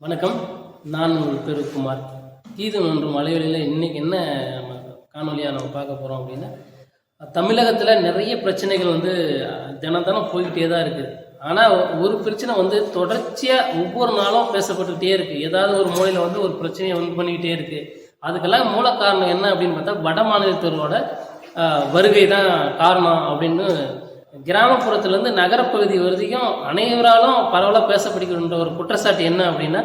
வணக்கம். நான் உங்கள் பெருக்குமார். குமார் கீதம் ஒன்று மலைவெளியில் இன்னைக்கு என்ன நம்ம காணொலியாக நம்ம பார்க்க போகிறோம் அப்படின்னா தமிழகத்தில் நிறைய பிரச்சனைகள் வந்து தினம் தினம் போய்கிட்டே தான் இருக்குது ஆனால் ஒரு பிரச்சனை வந்து தொடர்ச்சியாக ஒவ்வொரு நாளும் பேசப்பட்டுக்கிட்டே இருக்குது ஏதாவது ஒரு மூலையில் வந்து ஒரு பிரச்சனையை வந்து பண்ணிக்கிட்டே இருக்குது அதுக்கெல்லாம் மூல காரணம் என்ன அப்படின்னு பார்த்தா வட மாநிலத்தோட வருகை தான் காரணம் அப்படின்னு கிராமப்புறத்துலேருந்து நகரப்பகுதி வரைக்கும் அனைவராலும் பரவலாக பேசப்படுகின்ற ஒரு குற்றச்சாட்டு என்ன அப்படின்னா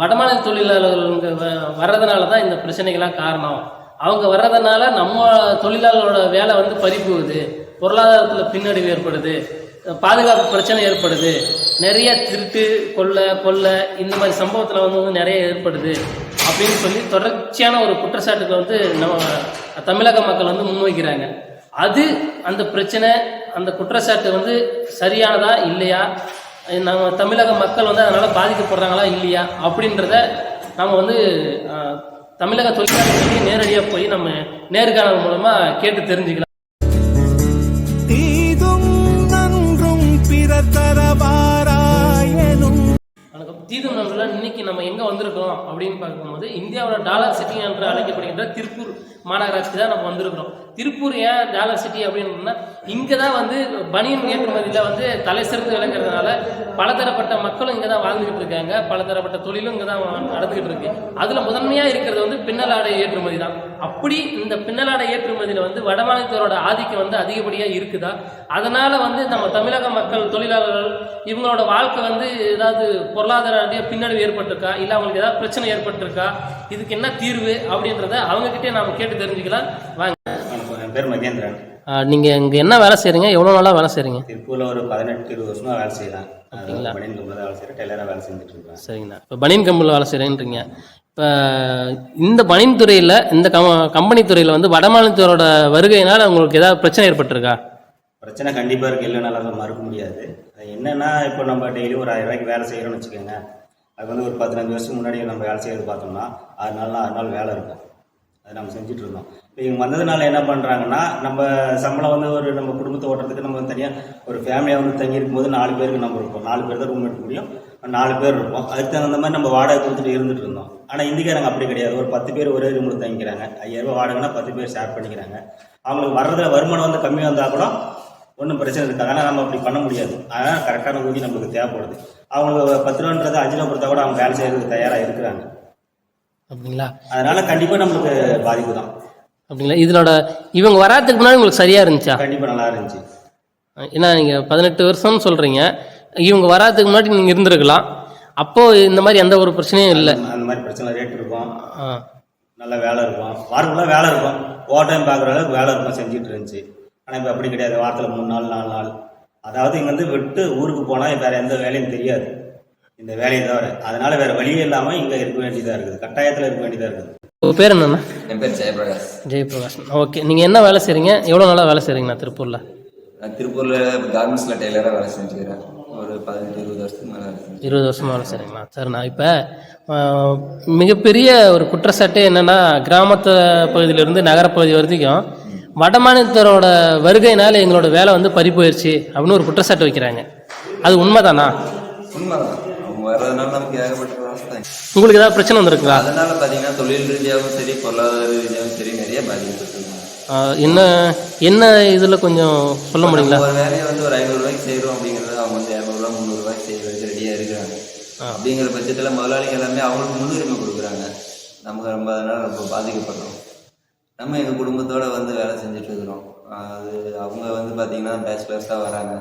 வடமாநில தொழிலாளர்கள் வ- வர்றதுனால தான் இந்த பிரச்சனைகள்லாம் காரணம். அவங்க வர்றதுனால நம்ம தொழிலாளரோட வேலை வந்து பறிப்புகுது பொருளாதாரத்தில் பின்னடைவு ஏற்படுது பாதுகாப்பு பிரச்சனை ஏற்படுது நிறைய திருட்டு கொள்ளை கொள்ளை இந்த மாதிரி சம்பவத்தில் வந்து வந்து நிறைய ஏற்படுது அப்படின்னு சொல்லி தொடர்ச்சியான ஒரு குற்றச்சாட்டுகளை வந்து நம்ம தமிழக மக்கள் வந்து முன்வைக்கிறாங்க. அது அந்த பிரச்சனை அந்த குற்றச்சாட்டு வந்து சரியானதா இல்லையா? நம்ம தமிழக மக்கள் வந்து அதனால் பாதிக்கப்படுறாங்களா இல்லையா? அப்படின்றத நம்ம வந்து தமிழக தொழிலாளர்களுக்கு நேரடியாக போய் நம்ம நேர்காணல் மூலமாக கேட்டு தெரிஞ்சுக்கலாம். தீதும் நன்றும் பிற தரவா தீதும் நண்பர்கள் இன்னைக்கு நம்ம எங்கே வந்திருக்கிறோம் அப்படின்னு பார்க்கும்போது இந்தியாவோட டாலர் சிட்டி என்று அழைக்கப்படுகின்ற திருப்பூர் மாநகராட்சி தான் நம்ம வந்திருக்கிறோம். திருப்பூர் ஏன் டாலர் சிட்டி அப்படின்னு இங்கே தான் வந்து பனியன் ஏற்றுமதியில் வந்து தலை சிறந்து விளங்குறதுனால பலதரப்பட்ட மக்களும் இங்கே தான் வாழ்ந்துகிட்டு இருக்காங்க. பலதரப்பட்ட தொழிலும் இங்கே தான் நடந்துகிட்டு இருக்கு. அதில் முதன்மையாக இருக்கிறது வந்து பின்னலாடை ஏற்றுமதி தான். அப்படி இந்த பின்னலாடை ஏற்றுமதியில் வந்து வடமாநிலத்தோட ஆதிக்கம் வந்து அதிகப்படியாக இருக்குதா? அதனால வந்து நம்ம தமிழக மக்கள் தொழிலாளர்கள் இவங்களோட வாழ்க்கை வந்து ஏதாவது பொருளாதார ரீதியா பின்னடைவு ஏற்பட்டிருக்கா? இல்லை அவங்களுக்கு ஏதாவது பிரச்சனை ஏற்பட்டிருக்கா? இதுக்கு என்ன தீர்வு அப்படின்றத அவங்க கிட்டே நாம கேட்டு தெரிஞ்சுக்கலாம். வாங்க. என் பேர் மகேந்திரன். நீங்க இங்க என்ன வேலை செய்றீங்க? எவ்வளவு நாளா வேலை செய்றீங்க? திருப்பூரில் ஒரு பதினெட்டு இருபது வருஷமா வேலை செய்கிறேன் அப்படிங்களா? பனியன் கம்பெனியில் வேலை செய்கிறேன் டெய்லராக வேலை செஞ்சுட்டு இருக்கேன் சரிங்கண்ணா. இப்போ பனியன் கம்பெனியில் வேலை செய்கிறேன்றீங்க இப்போ இந்த பனியன் துறையில் இந்த கம் கம்பெனி துறையில் வந்து வடமாநிலத்தோட வருகையினால் உங்களுக்கு ஏதாவது பிரச்சனை ஏற்பட்டிருக்கா? பிரச்சனை கண்டிப்பாக இருக்குது இல்லைனால மறுக்க முடியாது. அது என்னன்னா இப்போ நம்ம டெய்லி ஒரு ஆயிரம் ரூபாய்க்கு வேலை செய்கிறோம்னு வச்சுக்கோங்க. அது வந்து ஒரு பதினஞ்சு வருஷம் முன்னாடி நம்ம வேலை செய்யறது பார்த்தோம்னா ஆறு நாள் ஆறு நாள் வேலை இருக்கும். அது நம்ம செஞ்சுட்டு இருந்தோம் இப்போ இவங்க வந்ததுனால என்ன பண்ணுறாங்கன்னா நம்ம சம்பளம் வந்து ஒரு நம்ம குடும்பத்தை ஓட்டுறதுக்கு நம்ம தனியாக ஒரு ஃபேமிலியாக வந்து தங்கி இருக்கும்போது நாலு பேருக்கு நம்ம இருப்போம். நாலு பேர் தான் ரூம் எடுக்க முடியும். நாலு பேர் இருப்போம். அதுக்கு தகுந்த மாதிரி நம்ம வாடகை கொடுத்துட்டு இருந்துட்டு இருந்தோம் ஆனால் இந்திக்காரங்க அப்படி கிடையாது. ஒரு பத்து பேர் ஒரே ரூமில் தங்கிக்கிறாங்க. ஐயாயிரம் ரூபாய் வாடகைனா பத்து பேர் ஷேர் பண்ணிக்கிறாங்க. அவங்களுக்கு வர்றதுல வருமானம் வந்து கம்மியாக இருந்தால் கூட ஒன்றும் பிரச்சனை இருக்காது. ஆனால் நம்ம அப்படி பண்ண முடியாது. அதனால் கரெக்டான ஊதி நம்மளுக்கு தேவைப்படுது. அவங்களுக்கு பத்து ரூபான்றது அஞ்சு ரூபா கொடுத்தா கூட அவங்க வேலை செய்யறதுக்கு தயாராக இருக்கிறாங்க. அப்படிங்களா? அதனால கண்டிப்பாக நம்மளுக்கு பாதிப்பு தான் அப்படிங்களா? இதனோட இவங்க வராதுக்கு முன்னாடி உங்களுக்கு சரியாக இருந்துச்சா? கண்டிப்பாக நல்லா இருந்துச்சு. ஏன்னா நீங்கள் பதினெட்டு வருஷம்னு சொல்கிறீங்க இவங்க வராதுக்கு முன்னாடி நீங்கள் இருந்திருக்கலாம். அப்போது இந்த மாதிரி எந்த ஒரு பிரச்சனையும் இல்லை. அந்த மாதிரி பிரச்சனை ரேட் இருக்கும். நல்ல வேலை இருக்கும். வாரத்துக்குள்ள வேலை இருக்கும். ஓவர் டைம் பார்க்குற அளவுக்கு வேலை இருக்கும் செஞ்சுட்டு இருந்துச்சு. ஆனால் இப்போ அப்படி கிடையாது. வாரத்தில் மூணு நாள் நாலு நாள். அதாவது இங்கே வந்து விட்டு ஊருக்கு போனால் வேறு எந்த வேலையும் தெரியாது. இந்த வேலையை தவிர. அதனால வேறு வழியே இல்லாமல் இங்கே இருக்க வேண்டியதாக இருக்குது. கட்டாயத்தில் இருக்க வேண்டியதாக இருக்குது. உங்கள் பேர் என்னண்ணா என் பேர் ஜெயபிரகாஷ். ஜெயபிரகாஷ். ஓகே. நீங்கள் என்ன வேலை செய்கிறீங்க எவ்வளோ நாளாக வேலை செய்கிறீங்கண்ணா திருப்பூரில்? நான் திருப்பூரில் கார்மெண்ட்ஸில் டெய்லராக வேலை செஞ்சுக்கிறேன். ஒரு பதினெட்டு இருபது வருஷத்துக்கு மேலே வேலை செஞ்சேன் இருபது வருஷமா வேலை செய்கிறீங்களா சரிண்ணா இப்போ மிகப்பெரிய ஒரு குற்றச்சாட்டு என்னென்னா கிராமத்து பகுதியிலிருந்து நகரப்பகுதி வரைக்கும் வடமாநிலத்தரோட வருகையினால எங்களோட வேலை வந்து பறி போயிடுச்சு அப்படின்னு ஒரு குற்றச்சாட்டு வைக்கிறாங்க. அது உண்மைதானா? உண்மைதான். வர்றதுனால நமக்கு ஏகப்பட்ட லாஸ் உங்களுக்கு ஏதாவது பிரச்சனை வந்திருக்குதா? அதனால பார்த்தீங்கன்னா தொழில் ரீதியாகவும் சரி பொருளாதார ரீதியாகவும் சரி நிறைய பாதிக்கப்பட்டிருக்காங்க என்ன என்ன இதில் கொஞ்சம் சொல்ல முடியுங்களா? ஒரு வேலையை வந்து ஒரு ஐநூறுரூவாய்க்கு செய்கிறோம் அப்படிங்கிறது அவங்க வந்து இரநூறுவா முந்நூறுரூவாய்க்கு செய்யறதுக்கு ரெடியாக இருக்கிறாங்க. அப்படிங்கிற பட்சத்தில் முதலாளிங்க எல்லாமே அவங்களுக்கு முன்னுரிமை கொடுக்குறாங்க. நமக்கு ரொம்ப அதனால ரொம்ப பாதிக்கப்படுறோம். நம்ம எங்கள் குடும்பத்தோட வந்து வேலை செஞ்சுட்டு இருக்கிறோம். அது அவங்க வந்து பார்த்தீங்கன்னா பேச்சுலர்ஸாக வராங்க.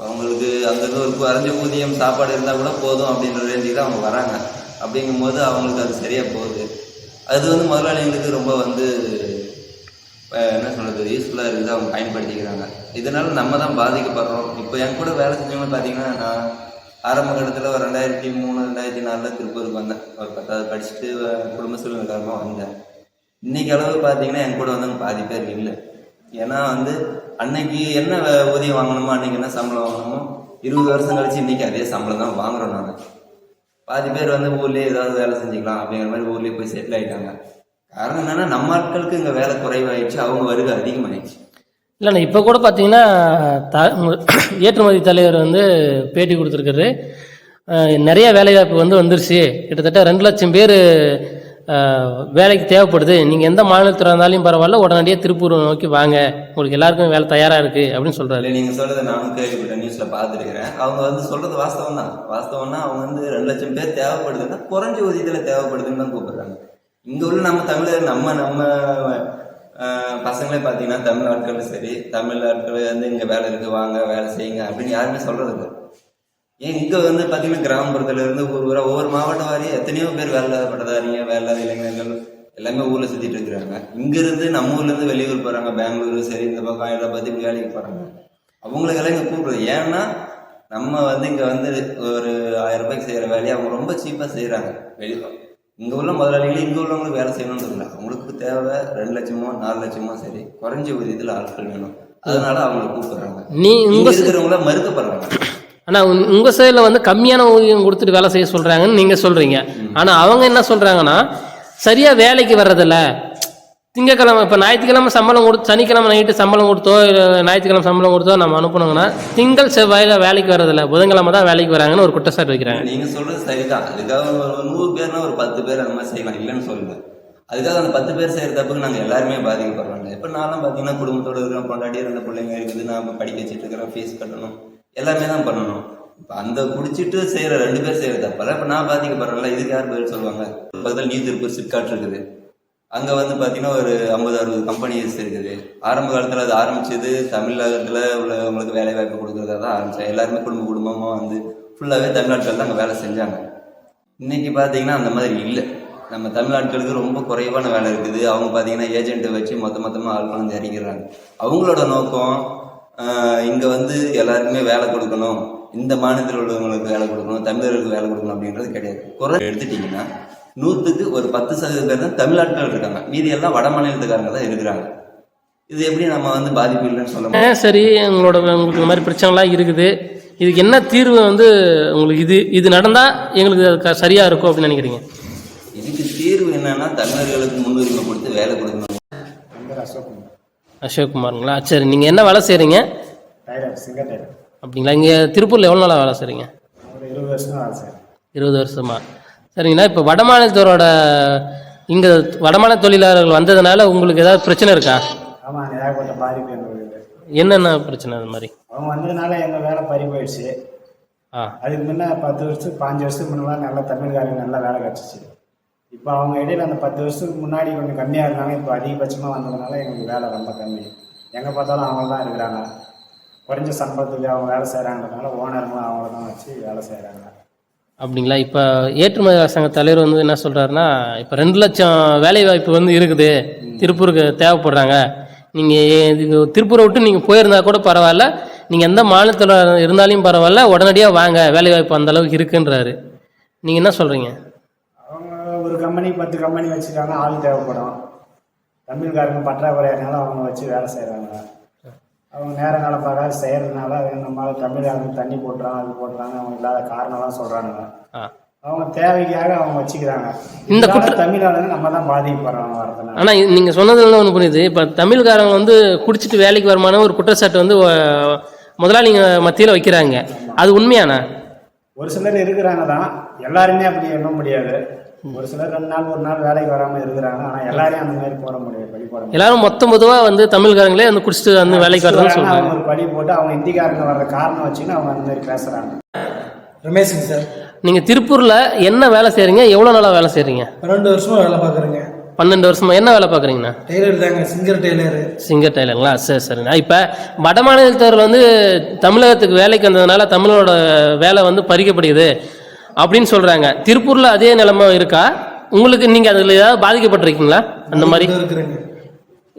அவங்களுக்கு அங்கேருந்து ஒரு குறைஞ்ச ஊதியம் சாப்பாடு இருந்தால் கூட போதும் அப்படின்ற ரேஞ்சுக்கு தான் அவங்க வராங்க. அப்படிங்கும்போது அவங்களுக்கு அது சரியாக போகுது. அது வந்து முதலாளிங்களுக்கு ரொம்ப வந்து என்ன சொல்கிறது யூஸ்ஃபுல்லாக இருக்குது அவங்க பயன்படுத்திக்கிறாங்க. இதனால் நம்ம தான் பாதிக்கப்படுறோம். இப்போ என் கூட வேலை செஞ்சவங்க பார்த்தீங்கன்னா நான் ஆரம்ப கட்டத்தில் ஒரு ரெண்டாயிரத்தி மூணு ரெண்டாயிரத்தி நாலில் திருப்பூருக்கு வந்தேன். ஒரு பத்தாவது படிச்சுட்டு குடும்ப சூழ்நிலை காரணமாக வந்தேன். இன்னைக்கு அளவு பார்த்தீங்கன்னா என் கூட வந்தவங்க பாதி பேர் இல்லை. ஏன்னா வந்து அன்னைக்கு என்ன ஊதியம் வாங்கணுமோ அன்னைக்கு என்ன சம்பளம் வாங்கணுமோ இருபது வருஷம் கழிச்சு இன்னைக்கு அதே சம்பளம் தான் வாங்குறோம் நாங்கள் பாதி பேர் வந்து ஊர்லேயே ஏதாவது வேலை செஞ்சுக்கலாம் அப்படிங்கிற மாதிரி ஊர்லேயே போய் செட்டில் ஆயிட்டாங்க. காரணம் என்னன்னா நம்ம ஆட்களுக்கு இங்கே வேலை குறைவாயிடுச்சு அவங்க வருகை அதிகமாகிடுச்சு இல்லைண்ணா இப்போ கூட பார்த்தீங்கன்னா த ஏற்றுமதி தலைவர் வந்து பேட்டி கொடுத்துருக்காரு. நிறைய வேலைவாய்ப்பு வந்து வந்துருச்சு. கிட்டத்தட்ட ரெண்டு லட்சம் பேர் வேலைக்கு தேவைப்படுது. நீங்கள் எந்த மாநிலத்தில் இருந்தாலும் பரவாயில்ல உடனடியாக திருப்பூர் நோக்கி வாங்க. உங்களுக்கு எல்லாருக்கும் வேலை தயாராக இருக்குது அப்படின்னு சொல்கிறாரு நீங்கள் சொல்கிறத நானும் கேள்விப்பட்ட நியூஸில் பார்த்துருக்கிறேன். அவங்க வந்து சொல்கிறது வாஸ்தவம் தான். வாஸ்தவம்னா அவங்க வந்து ரெண்டு லட்சம் பேர் தேவைப்படுதுன்னா குறைஞ்ச ஊதியத்தில் தேவைப்படுதுன்னு தான் கூப்பிட்றாங்க. இங்கே உள்ள நம்ம தமிழர் நம்ம நம்ம பசங்களே பார்த்தீங்கன்னா தமிழ் ஆட்களும் சரி தமிழ் ஆட்கள் வந்து இங்கே வேலை இருக்குது வாங்க வேலை செய்யுங்க அப்படின்னு யாருமே சொல்கிறது இல்லை. ஏன் இங்கே வந்து பார்த்தீங்கன்னா கிராமப்புறத்துல இருந்து ஊர் ஒவ்வொரு மாவட்டம் வாரியும் எத்தனையோ பேர் வேலை இல்லாத பட்டதாரிங்க வேலை இல்லாத இளைஞர்கள் எல்லாமே ஊரில் சுற்றிட்டு இருக்கிறாங்க. இங்கேருந்து நம்ம ஊர்லேருந்து வெளியூர் போகிறாங்க பெங்களூர் சரி இந்த பக்கம் ஹைதராபாத் இப்படி வேலைக்கு போகிறாங்க அவங்களுக்கெல்லாம் இங்கே கூப்பிடுறது. ஏன்னா நம்ம வந்து இங்கே வந்து ஒரு ஆயிரம் ரூபாய்க்கு செய்கிற வேலையை அவங்க ரொம்ப சீப்பாக செய்கிறாங்க வெளி இங்கே உள்ள முதலாளிகள் இங்கே உள்ளவங்களுக்கு வேலை செய்யணும்னு இல்லை அவங்களுக்கு தேவை ரெண்டு லட்சமோ நாலு லட்சமோ சரி குறைஞ்ச ஊதியத்தில் ஆட்கள் வேணும். அதனால அவங்களை கூப்பிடுறாங்க. நீ இங்க இருக்கிறவங்கள மறுக்கப்படுறாங்க. ஆனால் உங்கள் சைடில் வந்து கம்மியான ஊதியம் கொடுத்துட்டு வேலை செய்ய சொல்கிறாங்கன்னு நீங்கள் சொல்கிறீங்க ஆனால் அவங்க என்ன சொல்கிறாங்கன்னா சரியாக வேலைக்கு வர்றதில்ல. திங்கக்கிழமை இப்போ ஞாயிற்றுக்கிழமை சம்பளம் கொடுத்து சனிக்கிழமை நைட்டு சம்பளம் கொடுத்தோ இல்லை ஞாயிற்றுக்கிழமை சம்பளம் கொடுத்தோ நம்ம அனுப்பணுங்கன்னா திங்கள் செவ்வாயில் வேலைக்கு வர்றதில்ல. புதன்கிழமை தான் வேலைக்கு வராங்கன்னு ஒரு குற்றச்சாட்டு வைக்கிறாங்க. நீங்கள் சொல்றது சரிதான். அதுக்காக ஒரு நூறு பேர்னா ஒரு பத்து பேர் அந்த மாதிரி செய்யலாம் இல்லைன்னு சொல்லல அதுக்காக அந்த பத்து பேர் செய்கிற தப்புக்கு நாங்கள் எல்லாருமே பாதிக்கப்படுறோம். இப்ப நானும் பார்த்தீங்கன்னா குடும்பத்தோட இருக்கிறோம் பொண்டாட்டி இருந்த பிள்ளைங்க இருக்குது. நாம் படிக்க வச்சுட்டு இருக்கிறோம் ஃபீஸ் கட்டணும். எல்லாமே தான் பண்ணணும். இப்போ அந்த குடிச்சிட்டு செய்கிற ரெண்டு பேர் செய்கிற தப்பல இப்போ நான் பாதிக்கப்படுறேன்ல இதுக்கு யார் பதில் சொல்லுவாங்க? பக்கத்தில் நியூ திருப்பூர் சிப்காட் இருக்குது. அங்கே வந்து பார்த்தீங்கன்னா ஒரு ஐம்பது அறுபது கம்பெனிஸ் இருக்குது. ஆரம்ப காலத்தில் அது ஆரம்பிச்சது தமிழகத்தில் உள்ளவங்களுக்கு வேலை வாய்ப்பு கொடுக்குறதா தான் ஆரம்பிச்சாங்க. எல்லாருமே குடும்ப குடும்பமாக வந்து ஃபுல்லாகவே தமிழ்நாட்டில் தான் அங்கே வேலை செஞ்சாங்க. இன்னைக்கு பார்த்தீங்கன்னா அந்த மாதிரி இல்லை. நம்ம தமிழ்நாட்களுக்கு ரொம்ப குறைவான வேலை இருக்குது. அவங்க பார்த்தீங்கன்னா ஏஜென்ட்டை வச்சு மொத்த மொத்தமாக ஆள் கொண்டு இறக்கிறாங்க அவங்களோட நோக்கம் இங்கே வந்து எல்லாருக்குமே வேலை கொடுக்கணும். இந்த மாநிலத்தில் உள்ளவங்களுக்கு வேலை கொடுக்கணும் தமிழர்களுக்கு வேலை கொடுக்கணும் அப்படின்றது கிடையாது. குறை எடுத்துட்டிங்கன்னா நூற்றுக்கு ஒரு பத்து சதவீதம் பேர் தான் தமிழ்நாட்டில் இருக்காங்க. மீதி எல்லாம் வட மாநிலத்துக்காரங்க தான் இருக்கிறாங்க. இது எப்படி நம்ம வந்து பாதிப்பு இல்லைன்னு சொல்ல சரி உங்களோட உங்களுக்கு இந்த மாதிரி பிரச்சனைலாம் இருக்குது. இதுக்கு என்ன தீர்வு வந்து உங்களுக்கு இது இது நடந்தால் எங்களுக்கு அது க- சரியா இருக்கும் அப்படின்னு நினைக்கிறீங்க? இதுக்கு தீர்வு என்னன்னா தமிழர்களுக்கு முன்னுரிமை கொடுத்து வேலை கொடுக்கணும். அசோக்குமாருங்களா? சரி நீங்கள் என்ன வேலை செய்கிறீங்க அப்படிங்களா? இங்கே திருப்பூரில் எவ்வளோ நாளாக வேலை செய்கிறீங்க இருபது வருஷம் சரிங்களா? இப்போ வடமாநிலத்தோட இங்கே வடமாநில தொழிலாளர்கள் வந்ததுனால உங்களுக்கு ஏதாவது பிரச்சனை இருக்கா? என்னென்ன பிரச்சனை அது மாதிரி? அவங்க வந்ததுனால எங்கள் வேலை பறி போயிடுச்சு. அதுக்கு முன்ன பத்து வருஷத்துக்கு பாஞ்சு வருஷத்துக்கு முன்னெல்லாம் நல்லா தமிழ்காரங்க நல்லா வேலை கிடச்சிச்சு. இப்போ அவங்க இடையில அந்த பத்து வருஷத்துக்கு முன்னாடி கொஞ்சம் கம்மியாக இருந்தாங்க இப்போ அதிகபட்சமாக வந்ததுனால எங்களுக்கு வேலை ரொம்ப கம்மி. எங்கே பார்த்தாலும் அவங்க தான் இருக்கிறாங்க. குறைஞ்ச சம்பளத்துக்கு அவங்க வேலை செய்கிறாங்கிறதுனால ஓனருங்களும் அவங்கள தான் வச்சு வேலை செய்கிறாங்க அப்படிங்களா? இப்போ ஏற்றுமதி சங்க தலைவர் வந்து என்ன சொல்கிறாருன்னா இப்போ ரெண்டு லட்சம் வேலை வாய்ப்பு வந்து இருக்குது. திருப்பூருக்கு தேவைப்படுறாங்க. நீங்கள் இதுக்கு திருப்பூரை விட்டு நீங்கள் போயிருந்தா கூட பரவாயில்ல. நீங்கள் எந்த மாநிலத்தில் இருந்தாலும் பரவாயில்ல. உடனடியாக வாங்க. வேலை வாய்ப்பு அந்த அளவுக்கு இருக்குன்றாரு. நீங்கள் என்ன சொல்கிறீங்க ஒரு கம்பெனி பத்து கம்பெனி வச்சுருக்காங்க ஆள் தேவைப்படும். தமிழ்காரங்க பற்றாக்குறையினால அவங்க வச்சு வேலை செய்கிறாங்க அவங்க நேர காலம் பார்க்காது செய்கிறதுனால நம்மளால தமிழ்காரங்க தண்ணி போட்டுறாங்க அது போட்டுறாங்க அவங்க இல்லாத காரணம்லாம் சொல்கிறாங்க அவங்க தேவைக்காக அவங்க வச்சுக்கிறாங்க. இந்த குற்ற- தமிழ்நாடுங்க நம்ம தான் பாதிக்கப்படுறோம் வரதுனால. ஆனால் நீங்கள் சொன்னதுல ஒன்று புரியுது. இப்போ தமிழ்காரங்க வந்து குடிச்சிட்டு வேலைக்கு வருமான ஒரு குற்றச்சாட்டு வந்து முதலாளிங்க மத்தியில் வைக்கிறாங்க. அது உண்மையானா? ஒரு சிலர் இருக்கிறாங்க தான். எல்லாருமே அப்படி எண்ண முடியாது. ஒரு சிலர் ரெண்டு நாள் ஒரு நாள் வேலைக்கு வராமல் இருக்கிறாங்க. ஆனால் எல்லாரையும் அந்த மாதிரி போட முடியாது போட முடியாது. எல்லாரும் மொத்தம் பொதுவாக வந்து தமிழ்காரங்களே வந்து குடிச்சிட்டு வந்து வேலைக்கு வரதுன்னு சொல்கிறாங்க அவங்க ஒரு பழி போட்டு அவங்க இந்திக்காரங்க வர்ற காரணம் வச்சுன்னு அவங்க அந்த மாதிரி பேசுகிறாங்க ரமேஷுங்க சார். நீங்கள் திருப்பூரில் என்ன வேலை செய்கிறீங்க எவ்வளோ நாளாக வேலை செய்கிறீங்க பன்னெண்டு வருஷமா வேலை பார்க்குறேங்க. பன்னெண்டு வருஷமா என்ன வேலை பார்க்குறீங்கண்ணா? டெய்லர் தாங்க சிங்கர் டெய்லரு. சிங்கர் டைலருங்களா சரி சரிண்ணா இப்போ வட மாநிலத்தவர் வந்து தமிழகத்துக்கு வேலைக்கு வந்ததுனால தமிழோட வேலை வந்து பறிக்கப்படுகிறது. அப்படின்னு சொல்கிறாங்க திருப்பூரில் அதே நிலைமை இருக்கா? உங்களுக்கு நீங்கள் அதில் ஏதாவது பாதிக்கப்பட்டிருக்கீங்களா? அந்த மாதிரி.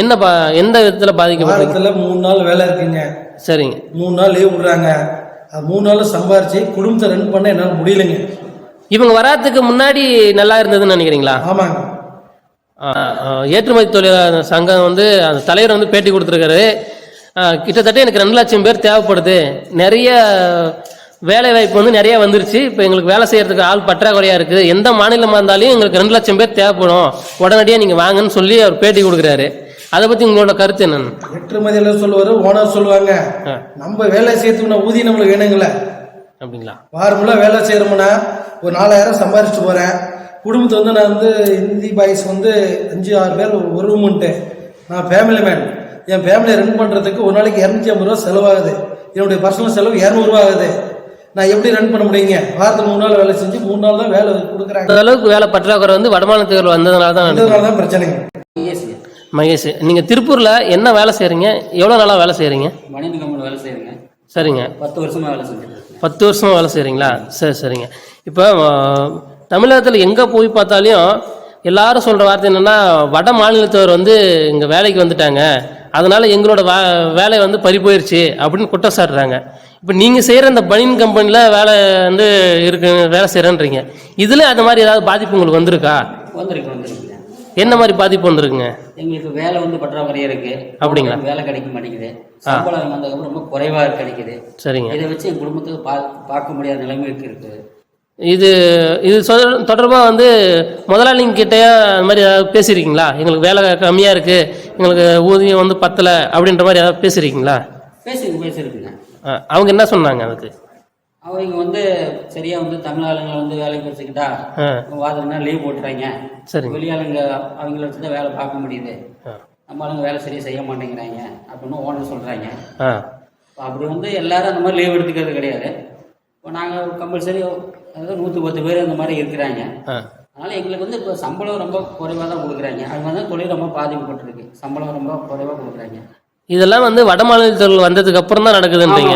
என்ன பா எந்த விதத்தில் பாதிக்கப்பட்டிருக்கீங்க? மூணு நாள் வேலை இருக்குங்க. சரிங்க. மூணு நாள் லீவ் விடுறாங்க. மூணு நாள் சம்பாரிச்சு குடும்பத்தை ரன் பண்ண என்னால் முடியலைங்க. இவங்க வராதுக்கு முன்னாடி நல்லா இருந்ததுன்னு நினைக்கிறீங்களா? ஆமாங்க. ஏற்றுமதி தொழிலாளர் சங்கம் வந்து அந்த தலைவர் வந்து பேட்டி கொடுத்துருக்காரு. கிட்டத்தட்ட எனக்கு ரெண்டு லட்சம் பேர் தேவைப்படுது. நிறைய வேலை வாய்ப்பு வந்து நிறைய வந்துருச்சு. இப்போ எங்களுக்கு வேலை செய்யறதுக்கு ஆள் பற்றாக்குறையாக இருக்குது. எந்த மாநிலமாக இருந்தாலும் எங்களுக்கு ரெண்டு லட்சம் பேர் தேவைப்படும். உடனடியாக நீங்கள் வாங்கன்னு சொல்லி அவர் பேட்டி கொடுக்குறாரு. அதை பற்றி உங்களோட கருத்து என்னன்னு ஏற்றுமதியில் சொல்லுவார் ஓனர் சொல்லுவாங்க. நம்ம வேலை செய்யறதுக்குள்ள ஊதியம் நம்மளுக்கு வேணுங்களே அப்படிங்களா? வாரமெல்லாம் வேலை செய்கிறோம்னா ஒரு நாலாயிரம் சம்பாரிச்சிட்டு போகிறேன் குடும்பத்தை வந்து நான் வந்து இந்தி பாய்ஸ் வந்து அஞ்சு ஆறு பேர் ஒரு ரூமுன்ட்டு. நான் ஃபேமிலி மேன் என் ஃபேமிலியை ரன் பண்ணுறதுக்கு ஒரு நாளைக்கு இரநூத்தி ஐம்பது ரூபா செலவாகுது. என்னுடைய பர்சனல் செலவு இரநூறுவா ஆகுது. நான் எப்படி ரன் பண்ண முடியுங்க? வாரத்தில் மூணு நாள் வேலை செஞ்சு மூணு நாள் தான் வேலை கொடுக்குறாங்க. அந்த அளவுக்கு வேலை பற்றாக்குறை வந்து வடமாநிலத்தில் வந்ததுனால தான் தான் பிரச்சனைங்க. மகேஷ். நீங்க திருப்பூர்ல என்ன வேலை செய்றீங்க? எவ்வளவு நாளா வேலை கம்பெனி வேலை செய்கிறேங்க சரிங்க. பத்து வருஷமா வேலை செஞ்சுட்டு இருக்கேன். பத்து வருஷமா வேலை செய்றீங்களா? சரி சரிங்க. இப்போ தமிழகத்துல எங்க போய் பார்த்தாலையும் எல்லாரும் சொல்ற வார்த்தை என்னன்னா வட மாநிலத்தவர் வந்து இங்க வேலைக்கு வந்துட்டாங்க. அதனால எங்களோட வே வேலை வந்து பறி போயிருச்சு அப்படின்னு குற்றம் சாட்டுறாங்க இப்போ நீங்க செய்யற இந்த பனியன் கம்பெனில வேலை வந்து இருக்கு வேலை செய்யறேன்றீங்க இதுல அந்த மாதிரி ஏதாவது பாதிப்பு உங்களுக்கு வந்திருக்கா? வந்திருக்கு என்ன மாதிரி பாதிப்பு வந்திருக்குங்க? எங்களுக்கு வேலை வந்து பற்றாக்குறையா இருக்கு. அப்படிங்களா? வேலை கிடைக்க மாட்டேங்குது. சம்பளம் வந்ததுக்கப்புறம் ரொம்ப குறைவா கிடைக்குது. சரிங்க. இதை வச்சு என் குடும்பத்துக்கு பா பார்க்க முடியாத நிலைமைக்கு இருக்குது இது இது சொ- தொடர்பா வந்து முதலாளிங்க கிட்டயே அந்த மாதிரி ஏதாவது பேசியிருக்கீங்களா எங்களுக்கு வேலை கம்மியா இருக்கு எங்களுக்கு ஊதியம் வந்து பத்தல அப்படின்ற மாதிரி ஏதாவது பேசியிருக்கீங்களா பேசி பேசியிருக்குங்க ஆ, அவங்க என்ன சொன்னாங்க அதுக்கு? அவங்க வந்து சரியா வந்து தமிழ் ஆளுங்களை வந்து வேலைக்கு வச்சுக்கிட்டா வாதம்னா லீவ் போட்டுறாங்க. சரிங்க. வெளியாளுங்க அவங்கள வச்சு தான் வேலை பார்க்க முடியுது. நம்ம ஆளுங்க வேலை சரியா செய்ய மாட்டேங்கிறாங்க அப்படின்னு ஓனர் சொல்றாங்க. அப்படி வந்து எல்லாரும் அந்த மாதிரி லீவ் எடுத்துக்கிறது கிடையாது. இப்போ நாங்கள் கம்பல்சரி அதாவது நூற்றி பத்து பேர் அந்த மாதிரி இருக்கிறாங்க. அதனால் எங்களுக்கு வந்து இப்போ சம்பளம் ரொம்ப குறைவாக தான் கொடுக்குறாங்க. அது வந்து தொழில் ரொம்ப பாதிக்கப்பட்டிருக்கு. சம்பளம் ரொம்ப குறைவாக கொடுக்குறாங்க. இதெல்லாம் வந்து வட மாநிலத்தில் வந்ததுக்கு அப்புறம் தான் நடக்குதுன்றீங்க